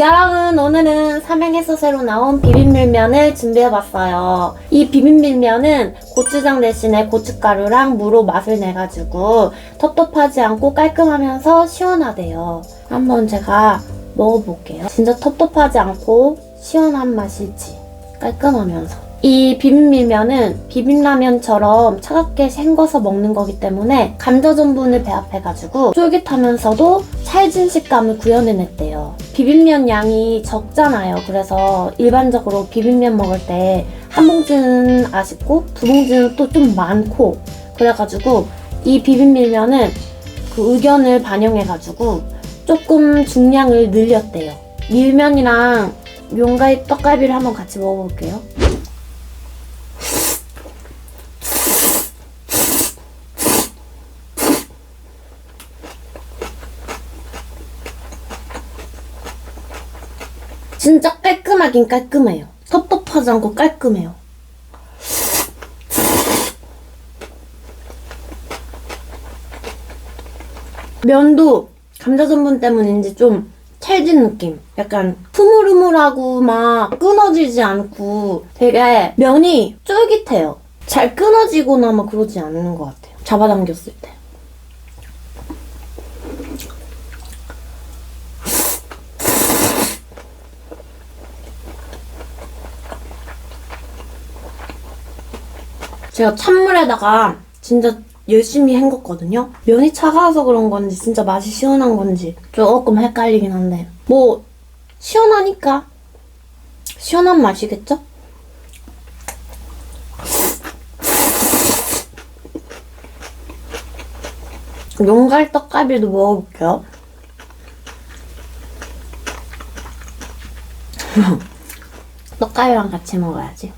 여러분 오늘은 삼양에서 새로 나온 비빔밀면을 준비해봤어요. 이 비빔밀면은 고추장 대신에 고춧가루랑 무로 맛을 내가지고 텁텁하지 않고 깔끔하면서 시원하대요. 한번 제가 먹어볼게요. 진짜 텁텁하지 않고 시원한 맛이지. 깔끔하면서. 이 비빔밀면은 비빔라면처럼 차갑게 헹궈서 먹는 거기 때문에 감자 전분을 배합해가지고 쫄깃하면서도 찰진 식감을 구현해냈대요. 비빔면 양이 적잖아요. 그래서 일반적으로 비빔면 먹을 때 한 봉지는 아쉽고 두 봉지는 또 좀 많고 그래가지고 이 비빔밀면은 그 의견을 반영해가지고 조금 중량을 늘렸대요. 밀면이랑 용가이 떡갈비를 한번 같이 먹어볼게요. 진짜 깔끔하긴 깔끔해요. 텁텁하지 않고 깔끔해요. 면도 감자 전분 때문인지 좀 찰진 느낌. 약간 흐물흐물하고 막 끊어지지 않고 되게 면이 쫄깃해요. 잘 끊어지거나 막 그러지 않는 것 같아요. 잡아당겼을 때. 제가 찬물에다가 진짜 열심히 헹궜거든요. 면이 차가워서 그런 건지 진짜 맛이 시원한 건지 조금 헷갈리긴 한데 뭐 시원하니까 시원한 맛이겠죠? 용갈 떡갈비도 먹어볼게요. 떡갈비랑 같이 먹어야지.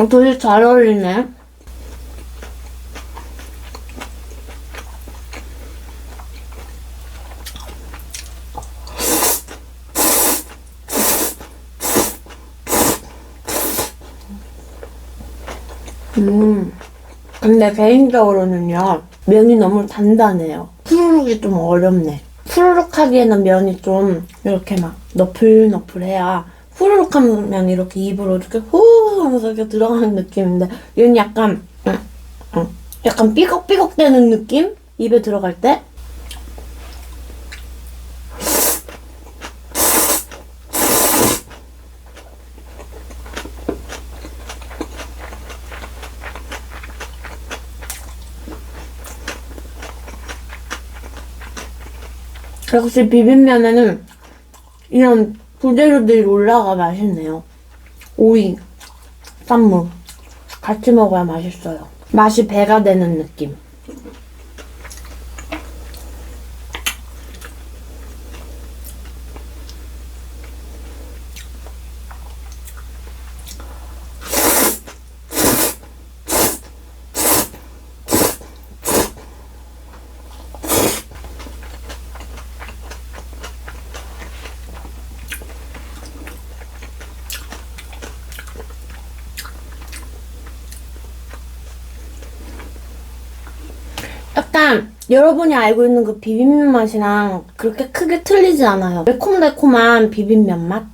어, 되게 잘 어울리네. 음. 근데 개인적으로는요, 면이 너무 단단해요. 후루룩이 좀 어렵네. 후루룩 하기에는 면이 좀 이렇게 막 너플너플해야 후루룩 하면 이렇게 입으로 이렇게 후 하면서 이렇게 들어가는 느낌인데 얘는 약간 약간 삐걱삐걱 되는 느낌? 입에 들어갈 때? 역시 비빔면에는 이런 부재료들이 올라가 맛있네요. 오이, 쌈무 같이 먹어야 맛있어요. 맛이 배가 되는 느낌. 약간 여러분이 알고 있는 그 비빔면 맛이랑 그렇게 크게 틀리지 않아요. 매콤달콤한 비빔면 맛?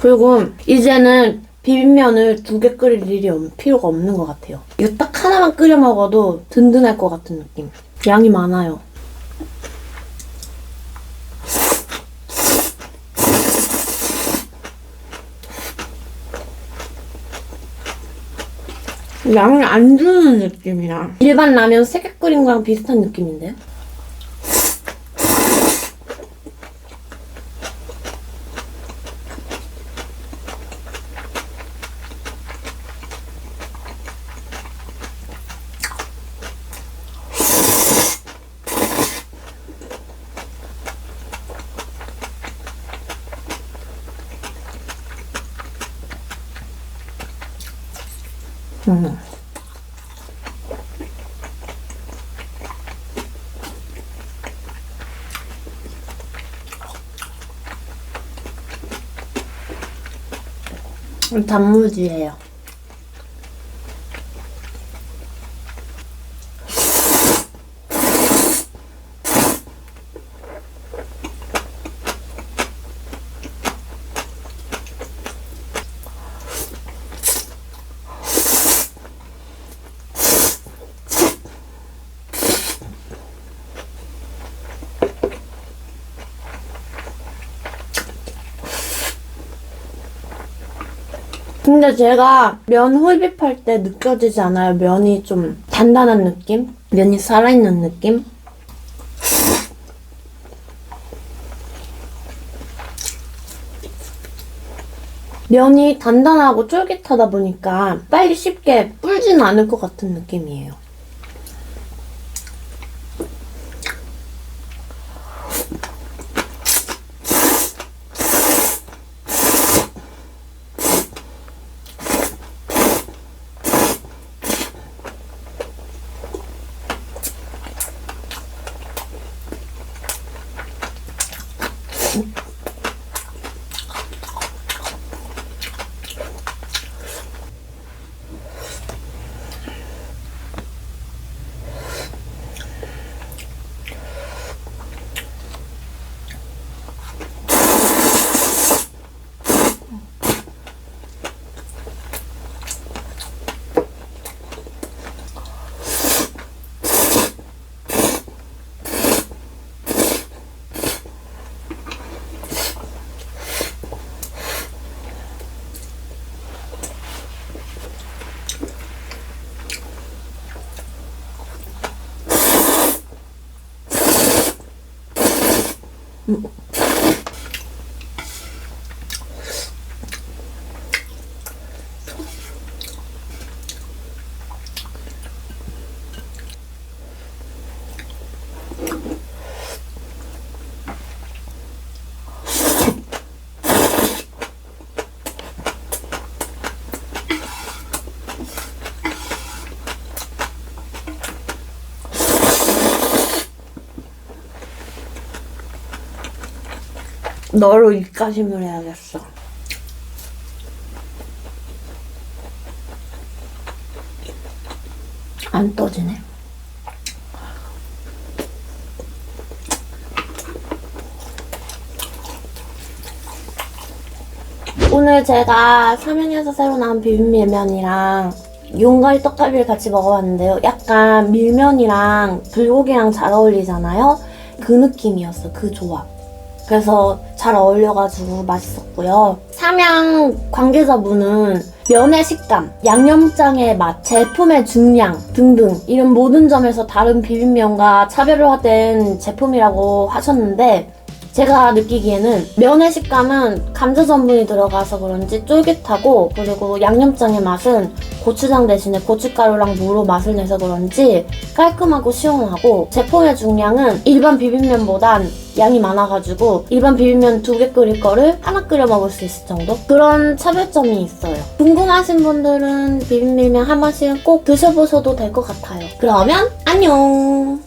그리고 이제는 비빔면을 두 개 끓일 일이 없- 필요가 없는 것 같아요. 이거 딱 하나만 끓여 먹어도 든든할 것 같은 느낌. 양이 많아요. 양을 안 주는 느낌이야. 일반 라면 세개 끓인 거랑 비슷한 느낌인데요? 음. 단무지예요. 근데 제가 면 흡입할 때 느껴지지 않아요? 면이 좀 단단한 느낌? 면이 살아있는 느낌? 면이 단단하고 쫄깃하다 보니까 빨리 쉽게 불지는 않을 것 같은 느낌이에요. 嗯 너로 입가심을 해야겠어. 안 떠지네. 오늘 제가 삼양에서 새로 나온 비빔밀면이랑 용가리 떡갈비를 같이 먹어봤는데요. 약간 밀면이랑 불고기랑 잘 어울리잖아요. 그 느낌이었어, 그 조합. 그래서 잘 어울려가지고 맛있었고요. 삼양 관계자분은 면의 식감, 양념장의 맛, 제품의 중량 등등 이런 모든 점에서 다른 비빔면과 차별화된 제품이라고 하셨는데 제가 느끼기에는 면의 식감은 감자 전분이 들어가서 그런지 쫄깃하고 그리고 양념장의 맛은 고추장 대신에 고춧가루랑 무로 맛을 내서 그런지 깔끔하고 시원하고 제품의 중량은 일반 비빔면보단 양이 많아가지고 일반 비빔면 두 개 끓일 거를 하나 끓여 먹을 수 있을 정도? 그런 차별점이 있어요. 궁금하신 분들은 비빔밀면 한 번씩은 꼭 드셔보셔도 될 것 같아요. 그러면 안녕!